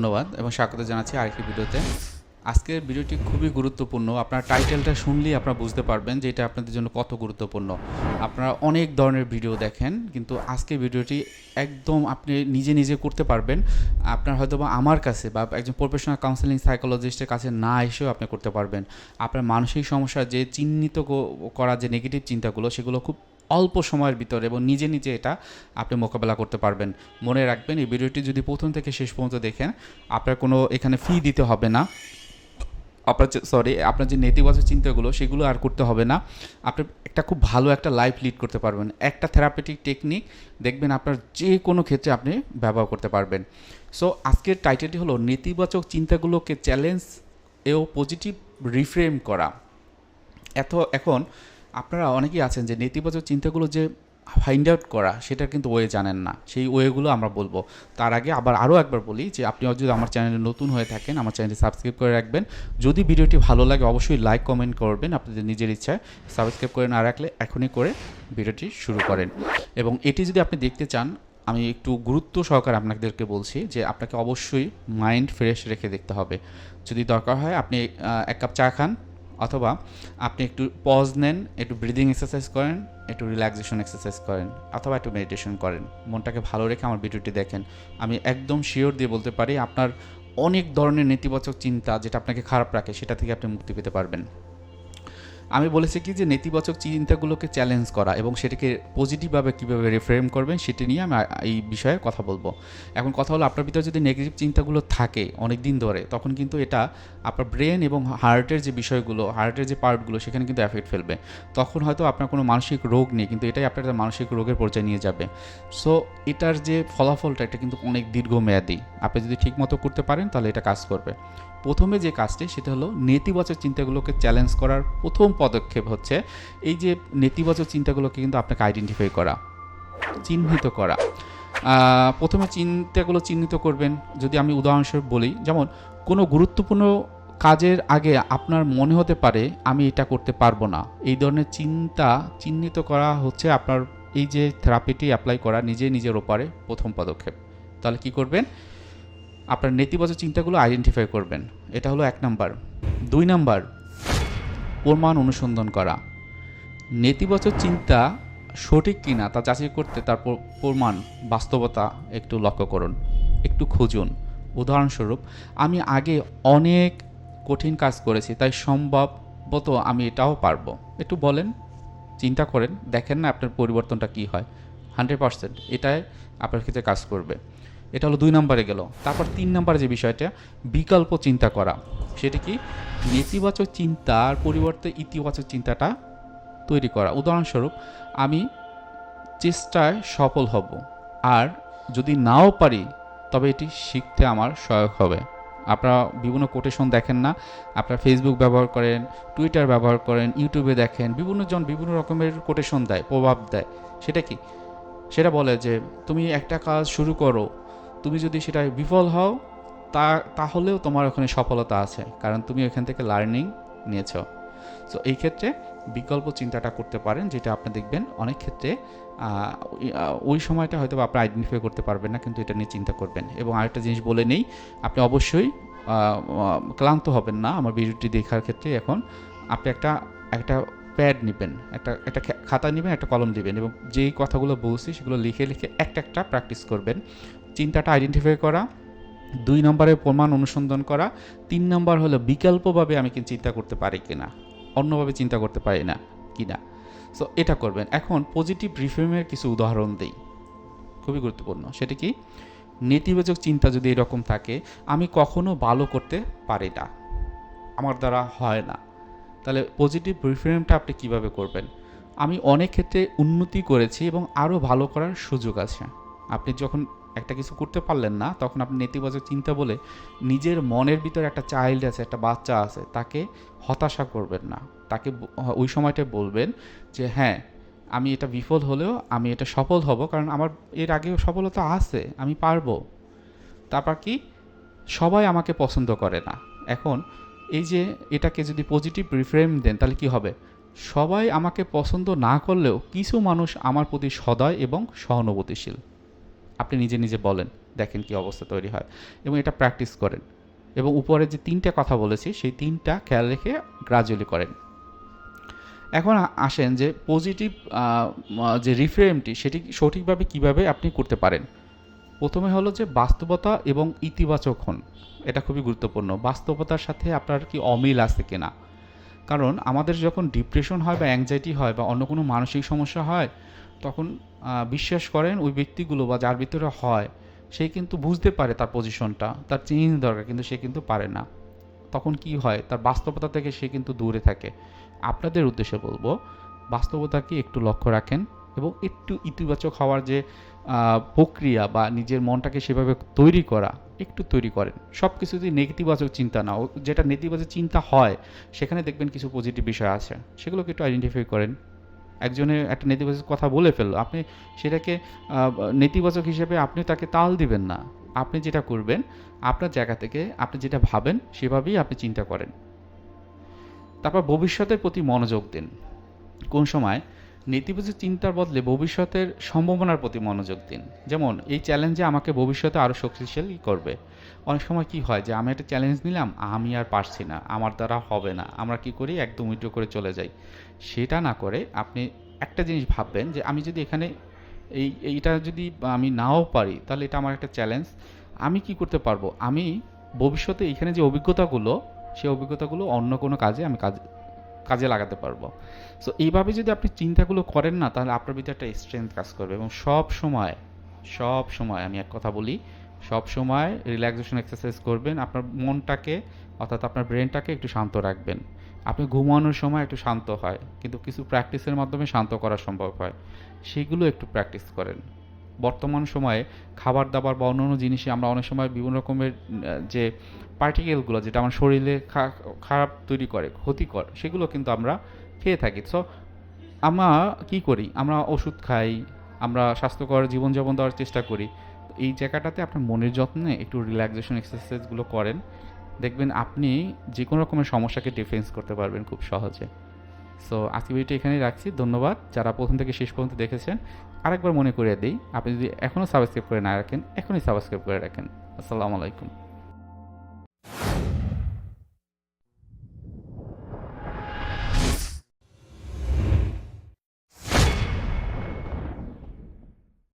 ধন্যবাদ এবং স্বাগত জানাচ্ছি আরেকটি ভিডিওতে। আজকের ভিডিওটি খুবই গুরুত্বপূর্ণ। আপনার টাইটেলটা শুনলেই আপনারা বুঝতে পারবেন যে এটা আপনাদের জন্য কত গুরুত্বপূর্ণ। আপনারা অনেক ধরনের ভিডিও দেখেন, কিন্তু আজকের ভিডিওটি একদম আপনি নিজে নিজে করতে পারবেন। আপনার হয়তো বা আমার কাছে বা একজন প্রফেশনাল কাউন্সেলিং সাইকোলজিস্টের কাছে না এসেও আপনি করতে পারবেন। আপনার মানসিক সমস্যা যে চিহ্নিত করা যে নেগেটিভ চিন্তাগুলো, সেগুলো খুব অল্প সময়ের ভিতরে এবং নিজে নিজে এটা আপনি মোকাবেলা করতে পারবেন। মনে রাখবেন, এই ভিডিওটি যদি প্রথম থেকে শেষ পর্যন্ত দেখেন, আপনার কোনো এখানে ফি দিতে হবে না। আপনার সরি আপনার যে নেতিবাচক চিন্তাগুলো, সেগুলো আর করতে হবে না। আপনি একটা খুব ভালো একটা লাইফ লিড করতে পারবেন। একটা থেরাপিটিক টেকনিক দেখবেন আপনার যে কোনো ক্ষেত্রে আপনি ব্যবহার করতে পারবেন। সো আজকের টাইটেলটি হলো নেতিবাচক চিন্তাগুলোকে চ্যালেঞ্জ এও পজিটিভ রিফ্রেম করা। এত, এখন আপনারা অনেকেই আছেন যে নেতিবাচক চিন্তাগুলো যে ফাইন্ড আউট করা সেটা কিন্তু ওয়ে জানেন না। সেই ওয়েগুলো আমরা বলব। তার আগে আবার আরও একবার বলি যে, আপনি যদি আমার চ্যানেলে নতুন হয়ে থাকেন, আমার চ্যানেলটি সাবস্ক্রাইব করে রাখবেন। যদি ভিডিওটি ভালো লাগে, অবশ্যই লাইক কমেন্ট করবেন আপনাদের নিজের ইচ্ছায়। সাবস্ক্রাইব করে না রাখলে এখনই করে ভিডিওটি শুরু করেন। এবং এটি যদি আপনি দেখতে চান, আমি একটু গুরুত্ব সহকারে আপনাদেরকে বলছি যে, আপনাকে অবশ্যই মাইন্ড ফ্রেশ রেখে দেখতে হবে। যদি দরকার হয়, আপনি এক কাপ চা খান অথবা আপনি একটু পজ নেন, একটু ব্রিদিং এক্সারসাইজ করেন, একটু রিল্যাক্সেশন এক্সারসাইজ করেন, অথবা একটু মেডিটেশন করেন। মনটাকে ভালো রেখে আমার ভিডিওটি দেখেন। আমি একদম শিওর দিয়ে বলতে পারি, আপনার অনেক ধরনের নেতিবাচক চিন্তা যেটা আপনাকে খারাপ রাখে, সেটা থেকে আপনি মুক্তি পেতে পারবেন। আমি বলেছি কি যে নেতিবাচক চিন্তাগুলোকে চ্যালেঞ্জ করা এবং সেটাকে পজিটিভভাবে কীভাবে রিফ্রেম করবেন সেটি নিয়ে আমি এই বিষয়ে কথা বলব। এখন কথা হলো আপনার ভিতরে যদি নেগেটিভ চিন্তাগুলো থাকে অনেক দিন ধরে, তখন কিন্তু এটা আপনার ব্রেন এবং হার্টের যে বিষয়গুলো হার্টের যে পার্টগুলো সেখানে কিন্তু এফেক্ট ফেলবে। তখন হয়তো আপনার কোনো মানসিক রোগ নেই, কিন্তু এটাই আপনার মানসিক রোগের পর্যায়ে নিয়ে যাবে। সো এটার যে ফলাফলটা, এটা কিন্তু অনেক দীর্ঘমেয়াদী। আপনি যদি ঠিকমতো করতে পারেন, তাহলে এটা কাজ করবে। প্রথমে যে কাজটি সেটা হলো নেতিবাচক চিন্তাগুলোকে চ্যালেঞ্জ করার প্রথম পদক্ষেপ হচ্ছে এই যে নেতিবাচক চিন্তাগুলোকে কিন্তু আপনাকে আইডেন্টিফাই করা, চিহ্নিত করা। প্রথমে চিন্তাগুলো চিহ্নিত করবেন। যদি আমি উদাহরণস্বরূপ বলি, যেমন কোনো গুরুত্বপূর্ণ কাজের আগে আপনার মনে হতে পারে, আমি এটা করতে পারব না। এই ধরনের চিন্তা চিহ্নিত করা হচ্ছে আপনার এই যে থেরাপিটি অ্যাপ্লাই করা নিজে নিজের ওপারে প্রথম পদক্ষেপ। তাহলে কি করবেন? আপনার নেতিবাচক চিন্তাগুলো আইডেন্টিফাই করবেন। এটা হলো এক নাম্বার। দুই নাম্বার, প্রমাণ অনুসন্ধান করা। নেতিবাচক চিন্তা সঠিক কিনা তা যাচাই করতে তার প্রমাণ, বাস্তবতা একটু লক্ষ্য করুন, একটু খুঁজুন। উদাহরণস্বরূপ, আমি আগে অনেক কঠিন কাজ করেছি, তাই সম্ভবত আমি এটাও পারব। একটু বলেন, চিন্তা করেন, দেখেন না আপনার পরিবর্তনটা কি হয়। হান্ড্রেড পার্সেন্ট, এটাই আপনার ক্ষেত্রে কাজ করবে। এটা হলো দুই নম্বরে গেল। তারপর তিন নম্বরে যে বিষয়টা, বিকল্প চিন্তা করা। সেটা কি? নেতিবাচক চিন্তার পরিবর্তে ইতিবাচক চিন্তাটা তৈরি করা। উদাহরণস্বরূপ, আমি চেষ্টায় সফল হব আর যদি নাও পারি, তবে এটি শিখতে আমার সহায়ক হবে। আপনারা বিভিন্ন কোটেশন দেখেন না। আপনারা ফেসবুক ব্যবহার করেন টুইটার ব্যবহার করেন ইউটিউবে দেখেন বিভিন্ন জন বিভিন্ন রকমের কোটেশন দেয়, প্রভাব দেয়। সেটা কি? সেটা বলে যে, তুমি একটা কাজ শুরু করো তুমি যদি সেটা বিফল হও, তা, তাহলেও তোমার ওখানে সফলতা আছে, কারণ তুমি ওখান থেকে লার্নিং নিয়েছো। সো এই ক্ষেত্রে বিকল্প চিন্তাটা করতে পারেন, যেটা আপনি দেখবেন অনেক ক্ষেত্রে ওই- সময়টা হয়তো আপনি আইডেন্টিফাই করতে পারবেন না, কিন্তু এটা নিয়ে চিন্তা করবেন। এবং আরেকটা জিনিস বলে নেই, আপনি অবশ্যই ক্লান্ত হবেন না, আমার ভিডিওটি দেখার ক্ষেত্রে এখন আপনি একটা একটা প্যাড নেবেন, একটা একটা খাতা নেবেন, একটা কলম দিবেন এবং যেই কথাগুলো বলছি সেগুলো লিখে লিখে একটা একটা প্র্যাকটিস করবেন। চিন্তাটা আইডেন্টিফাই করা, দুই নম্বরে প্রমাণ অনুসন্ধান করা, তিন নম্বর হলো বিকল্পভাবে আমি কি চিন্তা করতে পারি কিনা, অন্যভাবে চিন্তা করতে পারি না কিনা। সো এটা করবেন। এখন পজিটিভ রিফ্রেমের কিছু উদাহরণ দেই। খুবই গুরুত্বপূর্ণ। সেটা কি? নেতিবাচক চিন্তা যদি এরকম থাকে, আমি কখনো ভালো করতে পারি না। আমার দ্বারা হয় না। তাহলে পজিটিভ রিফ্রেমটা আপনি কীভাবে করবেন? আমি অনেক ক্ষেত্রে উন্নতি করেছি এবং আরও ভালো করার সুযোগ আছে। আপনি যখন একটা কিছু করতে পারলেন না, তখন আপনি নেতিবাচক চিন্তা বলে নিজের মনের ভিতরে একটা চাইল্ড আছে, একটা বাচ্চা আছে, তাকে হতাশা করবেন না। তাকে ওই সময়টায় বলবেন যে হ্যাঁ আমি এটা বিফল হলেও আমি এটা সফল হব, কারণ আমার এর আগেও সফলতা আছে, আমি পারব। তারপর কি? সবাই আমাকে পছন্দ করে না। এখন এই যে এটাকে যদি পজিটিভ রিফ্রেম দেন, তাহলে কি হবে? সবাই আমাকে পছন্দ না করলেও কিছু মানুষ আমার প্রতি সদয় এবং সহানুভূতিশীল। আপনি নিজে নিজে বলেন, দেখেন কি অবস্থা তৈরি হয়। এবং এটা প্র্যাকটিস করেন। এবং উপরে যে তিনটা কথা বলেছি, সেই তিনটা খেয়াল রেখে গ্রাজুয়ালি করেন। এখন আসেন যে পজিটিভ যে রিফ্রেমটি সেটি সঠিকভাবে কীভাবে আপনি করতে পারেন। প্রথমে হলো যে বাস্তবতা এবং ইতিবাচক হন। এটা খুবই গুরুত্বপূর্ণ। বাস্তবতার সাথে আপনার কি অমিল আছে কিনা? কারণ আমাদের যখন ডিপ্রেশন হয় বা অ্যাংজাইটি হয় বা অন্য কোনো মানসিক সমস্যা হয় তখন বিশ্বাস করেন ওই ব্যক্তিগুলো বা যার ভিতরে হয়, সে কিন্তু বুঝতে পারে তার পজিশনটা তার চেঞ্জ দরকার, কিন্তু সে কিন্তু পারে না। তখন কি হয়, তার বাস্তবতা থেকে সে কিন্তু দূরে থাকে। আপনাদের উদ্দেশ্যে বলব, বাস্তবতাকে একটু লক্ষ্য রাখেন এবং একটু ইতিবাচক হওয়ার যে প্রক্রিয়া বা নিজের মনটাকে সেভাবে তৈরি করা, একটু তৈরি করেন। সব কিছুতেই নেতিবাচক চিন্তা না যেটা নেতিবাচক চিন্তা হয়, সেখানে দেখবেন কিছু পজিটিভ বিষয় আছে। সেগুলোকে একটু আইডেন্টিফাই করেন। একজনের একটা নেতিবাচক কথা বলে ফেলল। আপনি সেটাকে নেতিবাচক হিসেবে আপনি তাকে তাল দিবেন না। আপনি যেটা করবেন, আপনার জায়গা থেকে আপনি যেটা ভাবেন, সেভাবেই আপনি চিন্তা করেন। তারপর ভবিষ্যতের প্রতি মনোযোগ দিন। কোন সময় নেতিবাচক চিন্তার বদলে ভবিষ্যতের সম্ভাবনার প্রতি মনোযোগ দিন। যেমন, এই চ্যালেঞ্জে আমাকে ভবিষ্যতে আরও শক্তিশালী করবে। অনেক সময় কি হয় যে, আমি একটা চ্যালেঞ্জ নিলাম, আমি আর পারছি না, আমার দ্বারা হবে না, আমরা কি করি? একদম উইড্রো করে চলে যাই। সেটা না করে আপনি একটা জিনিস ভাববেন যে, আমি যদি এখানে এই, এইটা যদি আমি নাও পারি, তাহলে এটা আমার একটা চ্যালেঞ্জ আমি কি করতে পারব? আমি ভবিষ্যতে এখানে যে অভিজ্ঞতাগুলো সেই অভিজ্ঞতাগুলো অন্য কোনো কাজে আমি কাজ কাজে লাগাতে পারব। সো এইভাবে যদি আপনি চিন্তাগুলো করেন না, তাহলে আপনার ভিতরে একটা স্ট্রেংথ কাজ করবে এবং সব সময় সব সময় আমি এক কথা বলি, সব সময় রিল্যাক্সেশন এক্সারসাইজ করবেন, আপনার মনটাকে, অর্থাৎ আপনার ব্রেনটাকে একটু শান্ত রাখবেন। আপনি ঘুমানোর সময় একটু শান্ত হয়, কিন্তু কিছু প্র্যাকটিসের মাধ্যমে শান্ত করা সম্ভব হয়। সেগুলো একটু প্র্যাকটিস করেন। বর্তমান সময়ে খাবার দাবার বা অন্যান্য জিনিসে আমরা অনেক সময় বিভিন্ন রকমের যে পার্টিকেলগুলো যেটা আমার শরীরে খারাপ তৈরি করে ক্ষতিকর সেগুলো কিন্তু আমরা খেয়ে থাকি। সো আমরা কি করি? আমরা ওষুধ খাই, আমরা স্বাস্থ্যকর জীবনযাপন দেওয়ার চেষ্টা করি। এই জায়গাটাতে আপনার মনের যত্নে একটু রিল্যাক্সেশন এক্সারসাইজগুলো করেন। দেখবেন আপনি যে কোনো রকমের সমস্যাকে ডিফেন্স করতে পারবেন খুব সহজে। সো আজকে ভিডিওটি এখানেই রাখছি। ধন্যবাদ। যারা প্রথম থেকে শেষ পর্যন্ত দেখেছেন, আরেকবার মনে করিয়ে দিই, আপনি যদি এখনও সাবস্ক্রাইব করে না রাখেন, এখনই সাবস্ক্রাইব করে রাখেন। আসসালামু আলাইকুম।